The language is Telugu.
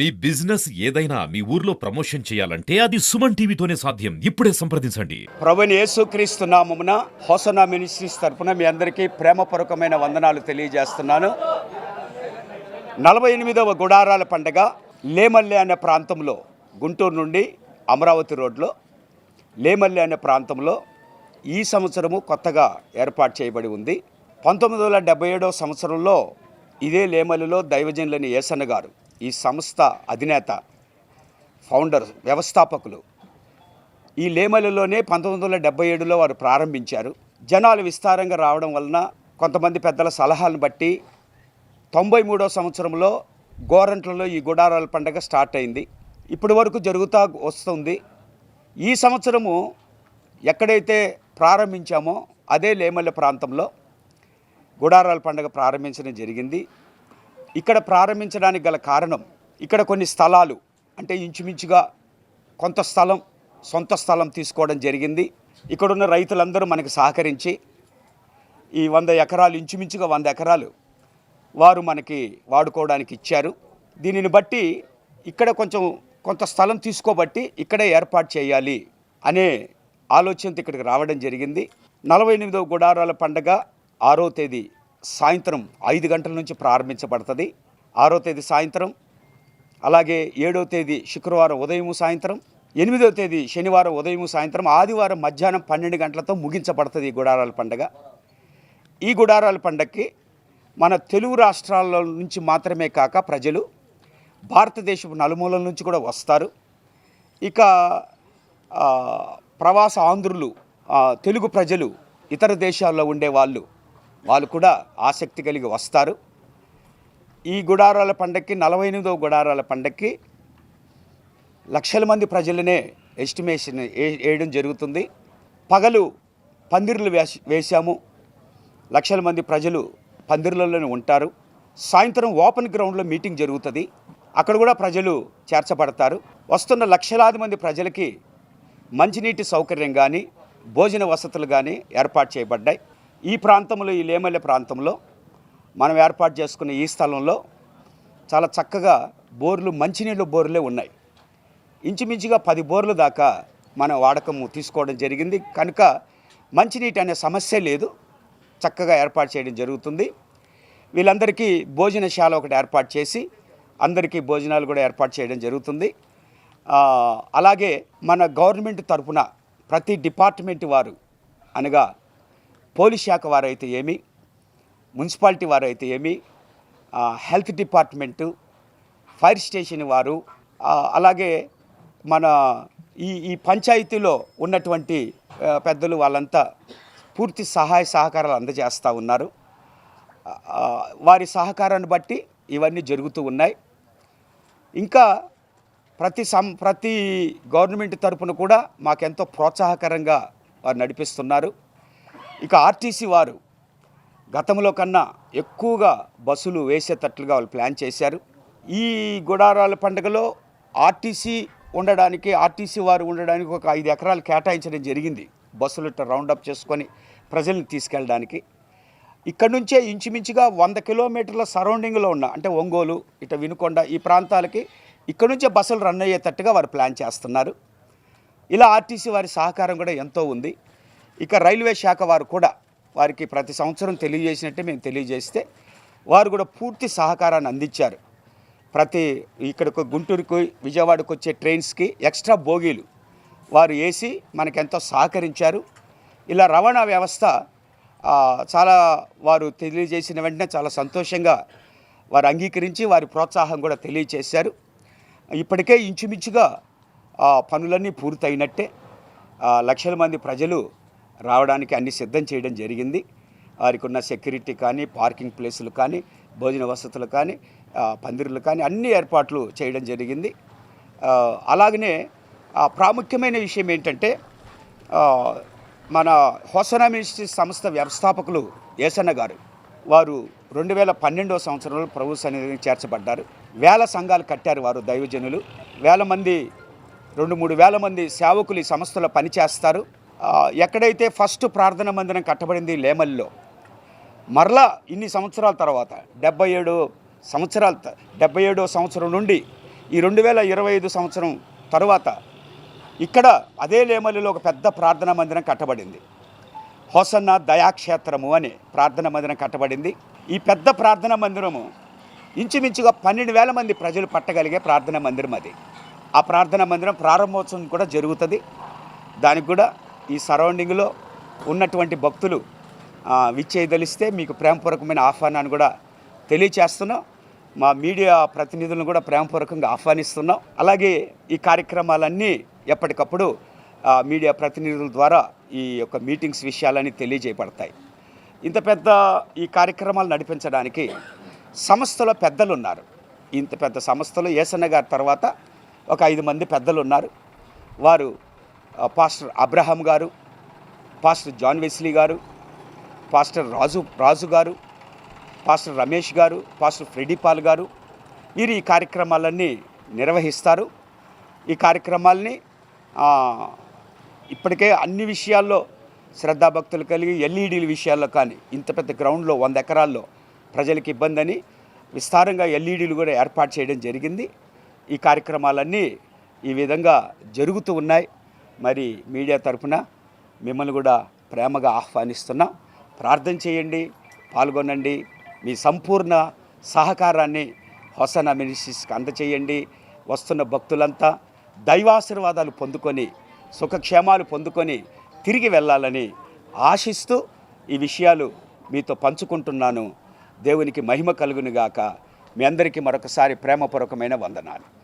మీ బిజినెస్ ఏదైనా మీ ఊర్లో ప్రమోషన్ చేయాలంటే అది సుమన్ టీవీతోనే సాధ్యం. ఇప్పుడే సంప్రదించండి. ప్రభుని యేసుక్రీస్తు నామమున హోసనా మినిస్ట్రీస్ తరపున మీ అందరికీ ప్రేమపూర్వకమైన వందనాలు తెలియజేస్తున్నాను. నలభై ఎనిమిదవ గుడారాల పండగ లేమల్లె అనే ప్రాంతంలో గుంటూరు నుండి అమరావతి రోడ్లో లేమల్లె అనే ప్రాంతంలో ఈ సంవత్సరము కొత్తగా ఏర్పాటు చేయబడి ఉంది. పంతొమ్మిది వందల డెబ్బై ఏడవ సంవత్సరంలో ఇదే లేమల్లిలో దైవజనులని ఏసన్న గారు ఈ సంస్థ అధినేత ఫౌండర్ వ్యవస్థాపకులు. ఈ లేమలలోనే పంతొమ్మిది వందల డెబ్బై ఏడులో వారు ప్రారంభించారు. జనాలు విస్తారంగా రావడం వలన కొంతమంది పెద్దల సలహాలను బట్టి తొంభై మూడో సంవత్సరంలో గోరంట్లలో ఈ గుడారాల పండగ స్టార్ట్ అయింది. ఇప్పటి వరకు జరుగుతూ వస్తుంది. ఈ సంవత్సరము ఎక్కడైతే ప్రారంభించామో అదే లేమల్లె ప్రాంతంలో గుడారాల పండగ ప్రారంభించడం జరిగింది. ఇక్కడ ప్రారంభించడానికి గల కారణం ఇక్కడ కొన్ని స్థలాలు అంటే ఇంచుమించుగా కొంత స్థలం సొంత స్థలం తీసుకోవడం జరిగింది. ఇక్కడున్న రైతులందరూ మనకు సహకరించి ఈ వంద ఎకరాలు ఇంచుమించుగా వంద ఎకరాలు వారు మనకి వాడుకోవడానికి ఇచ్చారు. దీనిని బట్టి ఇక్కడ కొంచెం కొంత స్థలం తీసుకోబట్టి ఇక్కడే ఏర్పాటు చేయాలి అనే ఆలోచనతో ఇక్కడికి రావడం జరిగింది. నలభై ఎనిమిదవ గుడారాల పండగ ఆరో తేదీ సాయంత్రం ఐదు గంటల నుంచి ప్రారంభించబడుతుంది. ఆరో తేదీ సాయంత్రం అలాగే ఏడవ తేదీ శుక్రవారం ఉదయం సాయంత్రం ఎనిమిదవ తేదీ శనివారం ఉదయం సాయంత్రం ఆదివారం మధ్యాహ్నం పన్నెండు గంటలతో ముగించబడుతుంది ఈ గుడారాల పండగ. ఈ గుడారాల పండగకి మన తెలుగు రాష్ట్రాల నుంచి మాత్రమే కాక ప్రజలు భారతదేశపు నలుమూలల నుంచి కూడా వస్తారు. ఇక ప్రవాస ఆంధ్రులు తెలుగు ప్రజలు ఇతర దేశాల్లో ఉండే వాళ్ళు వాళ్ళు కూడా ఆసక్తి కలిగి వస్తారు. ఈ గుడారాల పండక్కి నలభై ఎనిమిదవ గుడారాల పండక్కి లక్షల మంది ప్రజలనే ఎస్టిమేషన్ ఏ- వేయడం జరుగుతుంది. పగలు పందిర్లు వేసి వేశాము. లక్షల మంది ప్రజలు పందిర్లలోనే ఉంటారు. సాయంత్రం ఓపెన్ గ్రౌండ్లో మీటింగ్ జరుగుతుంది. అక్కడ కూడా ప్రజలు చేర్చబడతారు. వస్తున్న లక్షలాది మంది ప్రజలకి మంచినీటి సౌకర్యం కానీ భోజన వసతులు కానీ ఏర్పాటు చేయబడ్డాయి. ఈ ప్రాంతంలో ఈ లేమల్లె ప్రాంతంలో మనం ఏర్పాటు చేసుకున్న ఈ స్థలంలో చాలా చక్కగా బోర్లు మంచినీళ్ళ బోర్లే ఉన్నాయి. ఇంచుమించుగా పది బోర్లు దాకా మనం వాడకము తీసుకోవడం జరిగింది. కనుక మంచినీటి అనే సమస్య లేదు. చక్కగా ఏర్పాటు చేయడం జరుగుతుంది. వీళ్ళందరికీ భోజనశాల ఒకటి ఏర్పాటు చేసి అందరికీ భోజనాలు కూడా ఏర్పాటు చేయడం జరుగుతుంది. అలాగే మన గవర్నమెంట్ తరపున ప్రతి డిపార్ట్మెంట్ వారు అనగా పోలీస్ శాఖ వారైతే ఏమి మున్సిపాలిటీ వారు అయితే ఏమి హెల్త్ డిపార్ట్మెంటు ఫైర్ స్టేషన్ వారు అలాగే మన ఈ ఈ పంచాయతీలో ఉన్నటువంటి పెద్దలు వాళ్ళంతా పూర్తి సహాయ సహకారాలు అందజేస్తూ ఉన్నారు. వారి సహకారాన్ని బట్టి ఇవన్నీ జరుగుతూ ఉన్నాయి. ఇంకా ప్రతి సం ప్రతి గవర్నమెంట్ తరపున కూడా మాకెంతో ప్రోత్సాహకరంగా వారు నడిపిస్తున్నారు. ఇక ఆర్టీసీ వారు గతంలో కన్నా ఎక్కువగా బస్సులు వేసేటట్లుగా వాళ్ళు ప్లాన్ చేశారు. ఈ గుడారాల పండుగలో ఆర్టీసీ ఉండడానికి ఆర్టీసీ వారు ఉండడానికి ఒక ఐదు ఎకరాలు కేటాయించడం జరిగింది. బస్సులు రౌండప్ చేసుకొని ప్రజల్ని తీసుకెళ్ళడానికి. ఇక్కడ నుంచే ఇంచుమించుగా వంద కిలోమీటర్ల సరౌండింగ్లో ఉన్న అంటే ఒంగోలు ఇట వినుకొండ ఈ ప్రాంతాలకి ఇక్కడ నుంచే బస్సులు రన్ అయ్యేటట్టుగా వారు ప్లాన్ చేస్తున్నారు. ఇలా ఆర్టీసీ వారి సహకారం కూడా ఎంతో ఉంది. ఇక రైల్వే శాఖ వారు కూడా వారికి ప్రతి సంవత్సరం తెలియజేసినట్టే మేము తెలియజేస్తే వారు కూడా పూర్తి సహకారాన్ని అందించారు. ప్రతి ఇక్కడికి గుంటూరుకు విజయవాడకు వచ్చే ట్రైన్స్కి ఎక్స్ట్రా బోగీలు వారు వేసి మనకెంతో సహకరించారు. ఇలా రవాణా వ్యవస్థ చాలా వారు తెలియజేసిన వెంటనే చాలా సంతోషంగా వారు అంగీకరించి వారి ప్రోత్సాహం కూడా తెలియజేశారు ఇప్పటికే ఇంచుమించుగా ఆ పనులన్నీ పూర్తయినట్టే. లక్షల మంది ప్రజలు రావడానికి అన్ని సిద్ధం చేయడం జరిగింది. వారికి ఉన్న సెక్యూరిటీ కానీ పార్కింగ్ ప్లేసులు కానీ భోజన వసతులు కానీ పందిరులు కానీ అన్ని ఏర్పాట్లు చేయడం జరిగింది. అలాగనే ప్రాముఖ్యమైన విషయం ఏంటంటే మన హోసనా మినిస్ట్రీ సంస్థ వ్యవస్థాపకులు ఏసన్న గారు వారు రెండు వేల పన్నెండవ సంవత్సరంలో ప్రభు సన్నిధిని చేర్చబడ్డారు. వేల సంఘాలు కట్టారు వారు దైవజనులు. వేల మంది రెండు మూడు వేల మంది సేవకులు ఈ సంస్థలో పనిచేస్తారు. ఎక్కడైతే ఫస్ట్ ప్రార్థన మందిరం కట్టబడింది లేమల్లో మరలా ఇన్ని సంవత్సరాల తర్వాత డెబ్బై ఏడు సంవత్సరాల డెబ్బై ఏడో సంవత్సరం నుండి ఈ రెండు వేల ఇరవై ఐదు సంవత్సరం తరువాత ఇక్కడ అదే లేమల్లిలో ఒక పెద్ద ప్రార్థనా మందిరం కట్టబడింది. హోసన్న దయాక్షేత్రము అనే ప్రార్థన మందిరం కట్టబడింది. ఈ పెద్ద ప్రార్థనా మందిరము ఇంచుమించుగా పన్నెండు వేల మంది ప్రజలు పట్టగలిగే ప్రార్థనా మందిరం అది. ఆ ప్రార్థనా మందిరం ప్రారంభోత్సవం కూడా జరుగుతుంది. దానికి కూడా ఈ సరౌండింగ్లో ఉన్నటువంటి భక్తులు విచ్చేయదలిస్తే మీకు ప్రేమపూర్వకమైన ఆహ్వానాన్ని కూడా తెలియచేస్తున్నాం. మా మీడియా ప్రతినిధులను కూడా ప్రేమపూర్వకంగా ఆహ్వానిస్తున్నాం. అలాగే ఈ కార్యక్రమాలన్నీ ఎప్పటికప్పుడు మీడియా ప్రతినిధుల ద్వారా ఈ యొక్క మీటింగ్స్ విషయాలన్నీ తెలియజేయబడతాయి. ఇంత పెద్ద ఈ కార్యక్రమాలు నడిపించడానికి సంస్థలో పెద్దలు ఉన్నారు ఇంత పెద్ద సంస్థలో ఏసన్న గారి తర్వాత ఒక ఐదు మంది పెద్దలు ఉన్నారు వారు పాస్టర్ అబ్రహాం గారు పాస్టర్ జాన్ వెస్లీ గారు పాస్టర్ రాజు రాజు గారు పాస్టర్ రమేష్ గారు పాస్టర్ ఫ్రెడీ పాల్ గారు వీరు ఈ కార్యక్రమాలన్నీ నిర్వహిస్తారు. ఈ కార్యక్రమాల్ని ఇప్పటికే అన్ని విషయాల్లో శ్రద్ధాభక్తులు కలిగి ఎల్ఈడీల విషయాల్లో కానీ ఇంత పెద్ద గ్రౌండ్లో వంద ఎకరాల్లో ప్రజలకు ఇబ్బంది అని విస్తారంగా ఎల్ఈడీలు కూడా ఏర్పాటు చేయడం జరిగింది. ఈ కార్యక్రమాలన్నీ ఈ విధంగా జరుగుతూ ఉన్నాయి. మరి మీడియా తరపున మిమ్మల్ని కూడా ప్రేమగా ఆహ్వానిస్తున్నాం. ప్రార్థన చేయండి పాల్గొనండి. మీ సంపూర్ణ సహకారాన్ని హొసన మినిస్ట్రీస్కి అందచేయండి. వస్తున్న భక్తులంతా దైవాశీర్వాదాలు పొందుకొని సుఖక్షేమాలు పొందుకొని తిరిగి వెళ్ళాలని ఆశిస్తూ ఈ విషయాలు మీతో పంచుకుంటున్నాను. దేవునికి మహిమ కలుగునుగాక. మీ అందరికీ మరొకసారి ప్రేమపూర్వకమైన వందనాలు.